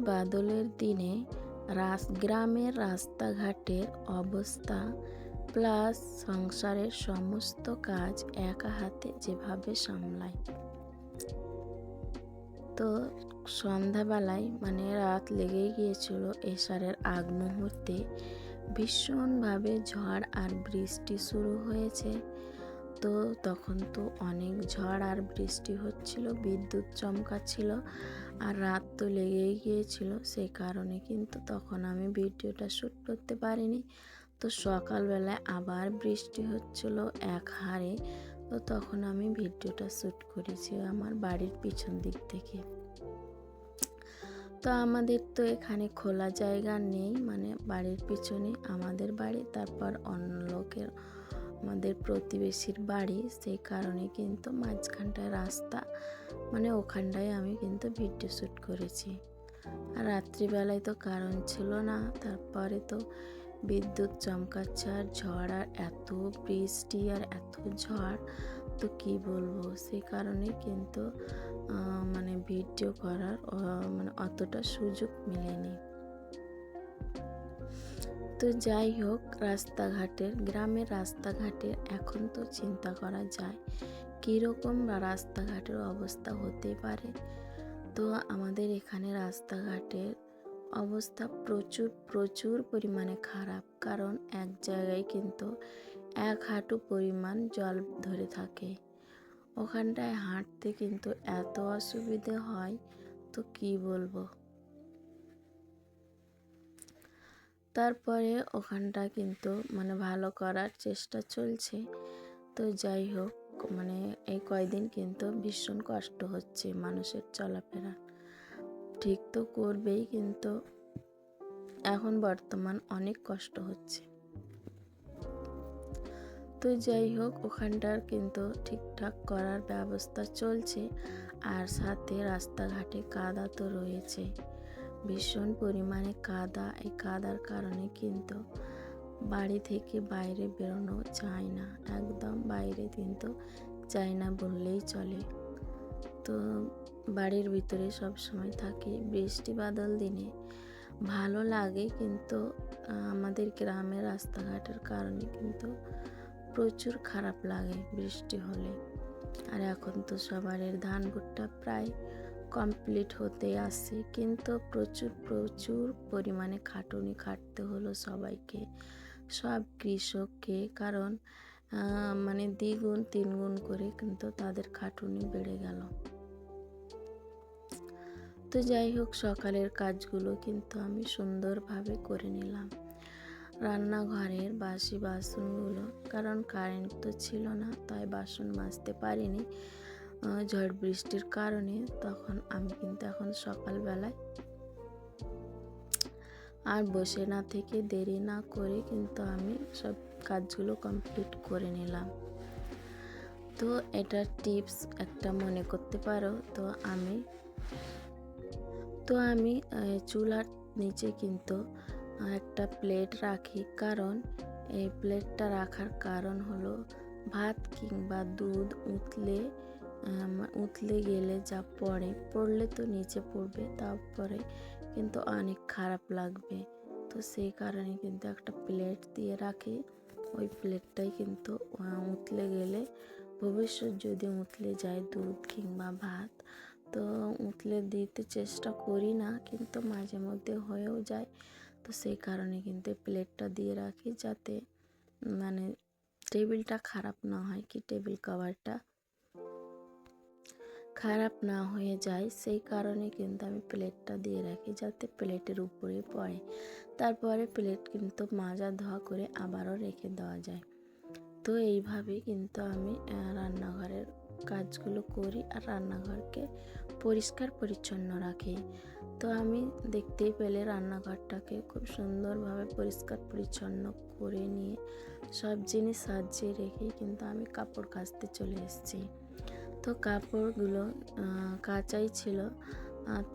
বাদলের দিনে রাস গ্রামের রাস্তাঘাটের অবস্থা প্লাস সংসারের সমস্ত কাজ একা হাতে যেভাবে সামলায়। তো সন্ধ্যাবেলায় মানে রাত লেগেই গিয়েছিল এশারের আগ মুহূর্তে। ভীষণভাবে ঝড় আর বৃষ্টি শুরু হয়েছে। তো তখন তো অনেক ঝড় আর বৃষ্টি হচ্ছিল, বিদ্যুৎ চমকাচ্ছিল। আর রাত তো লেগেই গিয়েছিল, সেই কারণে কিন্তু তখন আমি ভিডিওটা শ্যুট করতে পারিনি। তো সকালবেলায় আবার বৃষ্টি হচ্ছিল এক হারে, তো তখন আমি ভিডিওটা শ্যুট করেছি আমার বাড়ির পিছন দিক থেকে। তো আমাদের তো এখানে খোলা জায়গা নেই মানে বাড়ির পিছনে আমাদের বাড়ি, তারপর অন্য লোকের আমাদের প্রতিবেশীর বাড়ি, সেই কারণে কিন্তু মাঝখানটায় রাস্তা মানে ওখানটায় আমি কিন্তু ভিডিও শ্যুট করেছি। আর রাত্রিবেলায় তো কারণ ছিল না, তারপরে তো বিদ্যুৎ চমকাচ্ছে আর ঝড়, আর এত বৃষ্টি আর এত ঝড়, তো কি বলব? সেই কারণে কিন্তু মানে ভিডিও করার মানে অতটা সুযোগ মেলেনি। তো যাই হোক রাস্তাঘাটের গ্রামের রাস্তাঘাটের এখন তো চিন্তা করা যায় কীরকম রাস্তাঘাটের অবস্থা হতে পারে। তো আমাদের এখানে রাস্তাঘাটের অবস্থা প্রচুর প্রচুর পরিমাণে খারাপ। কারণ এক জায়গায় কিন্তু এক হাঁটু পরিমাণ জল ধরে থাকে। ওখানটায় হাঁটতে কিন্তু এত অসুবিধে হয়, তো কি বলব? তারপরে ওখানটা কিন্তু মানে ভালো করার চেষ্টা চলছে। তো যাই হোক মানে এই কয়দিন কিন্তু ভীষণ কষ্ট হচ্ছে মানুষের চলাফেরা। ঠিক তো করবেই কিন্তু। এখন বর্তমান অনেক কষ্ট হচ্ছে। তো যাই হোক, ওখানটার কিন্তু ঠিকঠাক করার ব্যবস্থা চলছে। আর সাথে রাস্তাঘাটে কাদা তো রয়েছে। ভীষণ পরিমাণে কাদা, এই কাদার কারণে কিন্তু বাড়ি থেকে বাইরে বেরোনো যায় না। একদম বাইরে কিন্তু যায় না বললেই চলে। তো বাড়ির ভিতরে সব সময় থাকি। বৃষ্টি বাদল দিনে ভালো লাগে কিন্তু আমাদের গ্রামের রাস্তাঘাটের কারণে কিন্তু প্রচুর খারাপ লাগে বৃষ্টি হলে। আর এখন তো সবারের ধান ভুট্টা প্রায় কমপ্লিট হতে আসছে কিন্তু প্রচুর প্রচুর পরিমাণে খাটুনি খাটতে হলো সবাইকে, সব কৃষককে। কারণ মানে দ্বিগুণ, তিনগুণ করে কিন্তু তাদের খাটুনি বেড়ে গেল। তো যাই হোক, সকালের কাজগুলো কিন্তু আমি সুন্দরভাবে করে নিলাম। রান্নাঘরের বাসি বাসনগুলো কারণ কারেন্ট তো ছিল না, তাই বাসন মাজতে পারিনি। ঝড় বৃষ্টির কারণে তখন আমি কিন্তু এখন সকালবেলায় আর বসে না থেকে দেরি না করে কিন্তু আমি সব কাজগুলো কমপ্লিট করে নিলাম। তো এটার টিপস একটা মনে করতে পারো। তো আমি তো আমি চুলার নিচে কিন্তু একটা প্লেট রাখি। কারণ এই প্লেটটা রাখার কারণ হলো ভাত কিংবা দুধ উতলে উতলে গেলে যা পড়ে, পড়লে তো নিচে পড়বে, তারপরে কিন্তু অনেক খারাপ লাগবে। তো সেই কারণে কিন্তু একটা প্লেট দিয়ে রাখি। ওই প্লেটটাই কিন্তু উতলে গেলে ভবিষ্যৎ যদি উতলে যায় দুধ কিংবা ভাত, তো উতলে দিতে চেষ্টা করি না, কিন্তু মাঝে মধ্যে হয়েও যায়। তো সেই কারণে কিন্তু প্লেটটা দিয়ে রাখি যাতে মানে টেবিলটা খারাপ না হয়, কি টেবিল কভারটা খারাপ না হয়ে যায়, সেই কারণে কিন্তু আমি প্লেটটা দিয়ে রাখি যাতে প্লেটের উপরে পড়ে। তারপরে প্লেট কিন্তু মাজা ধোয়া করে আবারও রেখে দেওয়া যায়। তো এইভাবে কিন্তু আমি রান্নাঘরের কাজগুলো করি আর রান্নাঘরকে পরিষ্কার পরিচ্ছন্ন রাখি। তো আমি দেখতেই পেলে রান্নাঘরটাকে খুব সুন্দরভাবে পরিষ্কার পরিচ্ছন্ন করে নিয়ে সব জিনিস সাজিয়ে রেখে কিন্তু আমি কাপড় কাচতে চলে এসেছি। তো কাপড়গুলো কাঁচাই ছিল।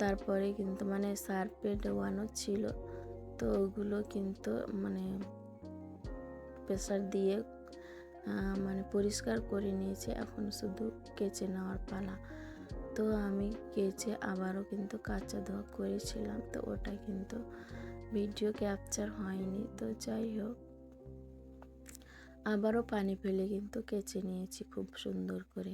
তারপরে কিন্তু মানে সার্পে ডোয়ানো ছিল। তো ওগুলো কিন্তু মানে প্রেসার দিয়ে মানে পরিষ্কার করে নিয়েছে। এখন শুধু কেচে নেওয়ার পালা। তো আমি কেচে আবারও কিন্তু কাঁচা ধোয়া করেছিলাম। তো ওটা কিন্তু ভিডিও ক্যাপচার হয়নি। তো যাই হোক, আবারও পানি ফেলে কিন্তু কেচে নিয়েছি খুব সুন্দর করে।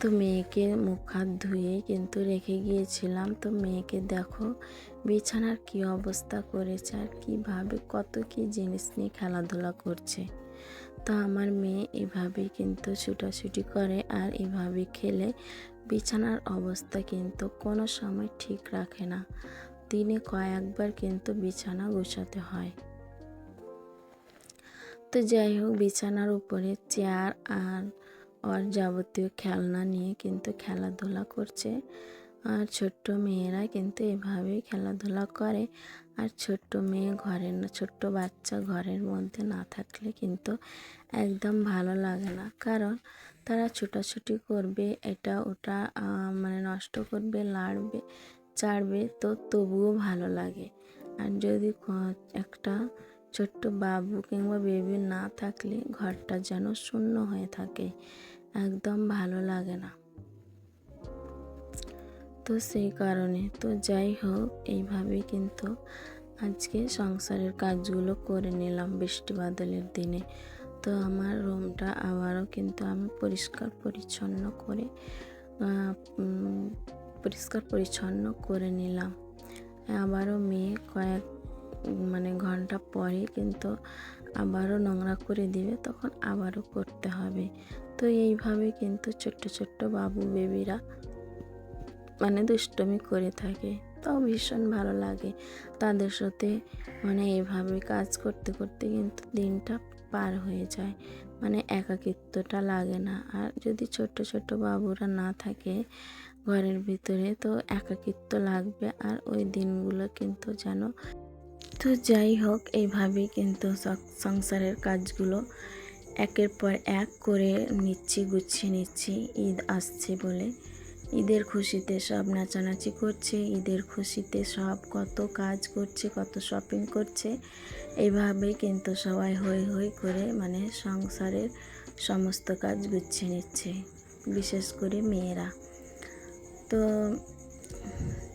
তো মেয়েকে মুখ হাত ধুয়ে কিন্তু রেখে গিয়েছিলাম। তো মেয়েকে দেখো, বিছানার কি অবস্থা করেছে আর কীভাবে কত কি জিনিস নিয়ে খেলাধুলা করছে। তো আমার মেয়ে এভাবেই কিন্তু ছুটাছুটি করে আর এভাবে খেলে বিছানার অবস্থা কিন্তু কোনো সময় ঠিক রাখে না। দিনে কয়েকবার কিন্তু বিছানা গোছাতে হয়। তো যাই হোক, বিছানার উপরে চেয়ার আর ওর যাবতীয় খেলনা নিয়ে কিন্তু খেলাধুলা করছে। আর ছোট্ট মেয়েরা কিন্তু এভাবেই খেলাধুলা করে। আর ছোট্ট মেয়ে ঘরের না, ছোট্ট বাচ্চা ঘরের মধ্যে না থাকলে কিন্তু একদম ভালো লাগে না। কারণ তারা ছোটাছুটি করবে, এটা ওটা মানে নষ্ট করবে, লাড়বে, চাড়বে, তো তবুও ভালো লাগে। আর যদি একটা ছোট্ট বাবু কিংবা বেবি না থাকলে ঘরটা যেন শূন্য হয়ে থাকে। একদম ভালো লাগে না। তো সেই কারণে, তো যাই হোক, এইভাবে কিন্তু আজকে সংসারের কাজগুলো করে নিলাম বৃষ্টি বাদলের দিনে। তো আমার রুমটা আবারও কিন্তু আমি পরিষ্কার পরিচ্ছন্ন করে পরিষ্কার পরিচ্ছন্ন করে নিলাম। আবারও মেয়ে কয়েক মানে ঘণ্টা পরে কিন্তু আবারও নোংরা করে দিবে, তখন আবারও করতে হবে। তো এইভাবে কিন্তু ছোট্ট ছোট্ট বাবু বেবিরা মানে দুষ্টমি করে থাকে। তাও ভীষণ ভালো লাগে তাদের সাথে মানে এইভাবে কাজ করতে করতে কিন্তু দিনটা পার হয়ে যায়। মানে একাকিত্বটা লাগে না। আর যদি ছোট ছোট বাবুরা না থাকে ঘরের ভিতরে, তো একাকিত্ব লাগবে। আর ওই দিনগুলো কিন্তু যেন তো যাই হোক এইভাবেই কিন্তু সংসারের কাজগুলো একের পর এক করে নিচ্ছি, গুছিয়ে নিচ্ছি। ঈদ আসছে বলে ঈদের খুশিতে সব নাচানাচি করছে, ঈদের খুশিতে সব কত কাজ করছে, কত শপিং করছে। এইভাবেই কিন্তু সবাই হই হই করে মানে সংসারের সমস্ত কাজ গুছিয়ে নিচ্ছে, বিশেষ করে মেয়েরা। তো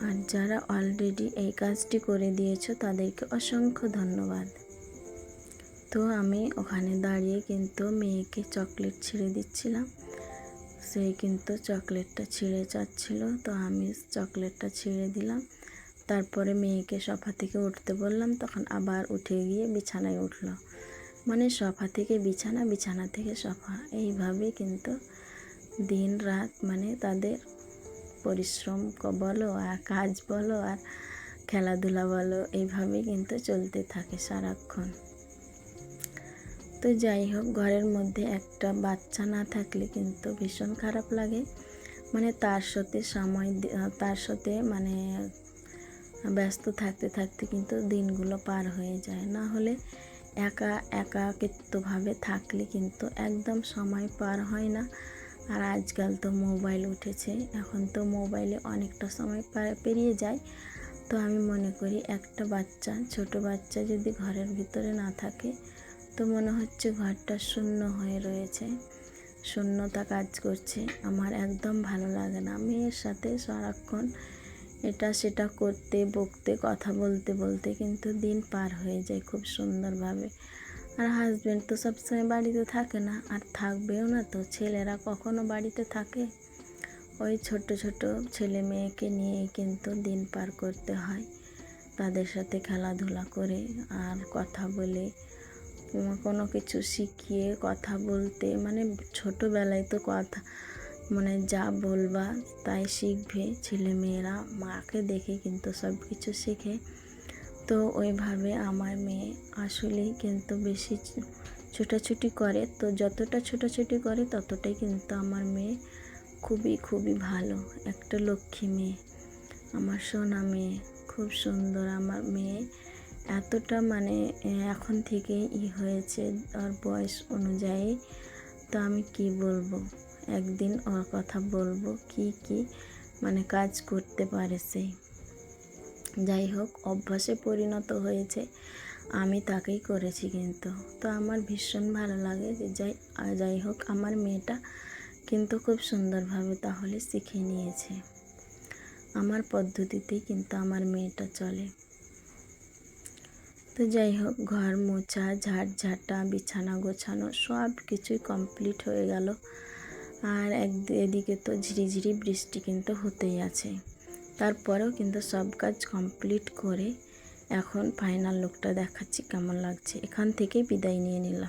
আর যারা অলরেডি এই কাজটি করে দিয়েছ, তাদেরকে অসংখ্য ধন্যবাদ। তো আমি ওখানে দাঁড়িয়ে কিন্তু মেয়েকে চকলেট ছিঁড়ে দিচ্ছিলাম। সে কিন্তু চকলেটটা ছিঁড়ে যাচ্ছিল, তো আমি চকলেটটা ছিঁড়ে দিলাম। তারপরে মেয়েকে সোফা থেকে উঠতে বললাম, তখন আবার উঠে গিয়ে বিছানায় উঠল। মানে সোফা থেকে বিছানা বিছানা থেকে সোফা। এইভাবে কিন্তু দিন রাত মানে তাদের পরিশ্রম বলো আর কাজ বলো আর খেলাধুলা বলো এইভাবেই কিন্তু চলতে থাকে সারাক্ষণ। তো যাই হোক, ঘরের মধ্যে একটা বাচ্চা না থাকলে কিন্তু ভীষণ খারাপ লাগে। মানে তার সাথে সময় তার সাথে মানে ব্যস্ত থাকতে থাকতে কিন্তু দিনগুলো পার হয়ে যায়। না হলে একা, একাকিত্বভাবে থাকলে কিন্তু একদম সময় পার হয় না। আর আজকাল তো মোবাইল উঠেছে, এখন তো মোবাইলে অনেকটা সময় পেরিয়ে যায়। তো আমি মনে করি একটা বাচ্চা, ছোট বাচ্চা যদি ঘরের ভিতরে না থাকে, তো মনে হচ্ছে ঘরটা শূন্য হয়ে রয়েছে। শূন্যতা কাজ করছে। আমার একদম ভালো লাগে না। মেয়ের সাথে সারাক্ষণ এটা সেটা করতে, বকতে, কথা বলতে বলতে কিন্তু দিন পার হয়ে যায় খুব সুন্দরভাবে। আর হাজব্যান্ড তো সবসময় বাড়িতে থাকে না, আর থাকবেও না তো। ছেলেরা কখনো বাড়িতে থাকে? ওই ছোট ছোট ছেলে মেয়েকে নিয়েই কিন্তু দিন পার করতে হয়। তাদের সাথে খেলাধুলা করে আর কথা বলে কোনো কিছু শিখিয়ে কথা বলতে। মানে ছোটোবেলায় তো কথা মানে যা বলবা তাই শিখবে। ছেলে মেয়েরা, মাকে দেখে কিন্তু সব কিছু শেখে। তো ওইভাবে আমার মেয়ে আসলেই কিন্তু বেশি ছোটাছুটি করে। তো যতটা ছোটাছুটি করে ততটাই কিন্তু আমার মেয়ে খুবই খুবই ভালো। একটা লক্ষ্মী মেয়ে। আমার সোনা মেয়ে। খুব সুন্দর আমার মেয়ে। এতটা মানে এখন থেকে ই হয়েছে ওর বয়স অনুযায়ী। তো আমি কি বলব? একদিন ওর কথা বলব। কি কি মানে কাজ করতে পারে সে। যাই হোক অভ্যাসে পরিণত হয়েছে। আমি তাকেই করেছি কিন্তু। তো আমার ভীষণ ভালো লাগে যে যাই যাই হোক আমার মেয়েটা কিন্তু খুব সুন্দরভাবে তাহলে শিখে নিয়েছে। আমার পদ্ধতিতেই কিন্তু আমার মেয়েটা চলে। তো যাই হোক ঘর মোছা, ঝাড় ঝাঁটা, বিছানা গোছানো সব কিছুই কমপ্লিট হয়ে গেল। আর এক, এদিকে তো ঝিরিঝিরি বৃষ্টি কিন্তু হতেই আছে। তারপরেও কিন্তু সব কাজ কমপ্লিট করে এখন ফাইনাল লুকটা দেখাচ্ছি কেমন লাগছে। এখান থেকেই বিদায় নিয়ে নিলাম।